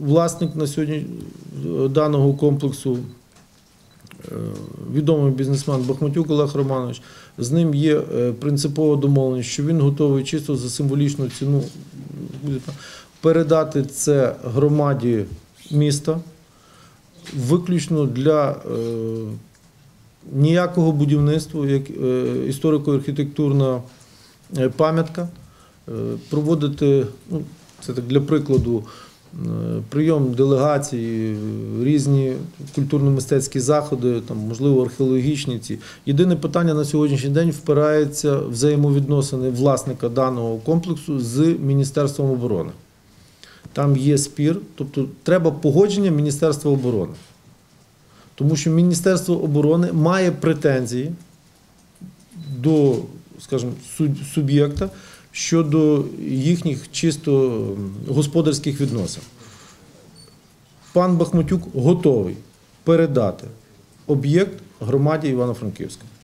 власник на сьогодні е, даного комплексу, е, відомий бізнесмен Бахматюк Олег Романович. З ним є е, принципова домовленість, що він готовий чисто за символічну ціну передати це громаді міста виключно для ніякого будівництва, як історико-архітектурна пам'ятка, проводити, ну, це так для прикладу, прийом делегацій, е, різні культурно-мистецькі заходи, там, можливо, археологічні ці. Єдине питання на сьогоднішній день впирається взаємовідносини власника даного комплексу з Міністерством оборони. Там є спір, тобто треба погодження Міністерства оборони. Тому що Міністерство оборони має претензії до, скажімо, суб- суб'єкта щодо їхніх чисто господарських відносин. Пан Бахматюк готовий передати об'єкт громаді Івано-Франківська.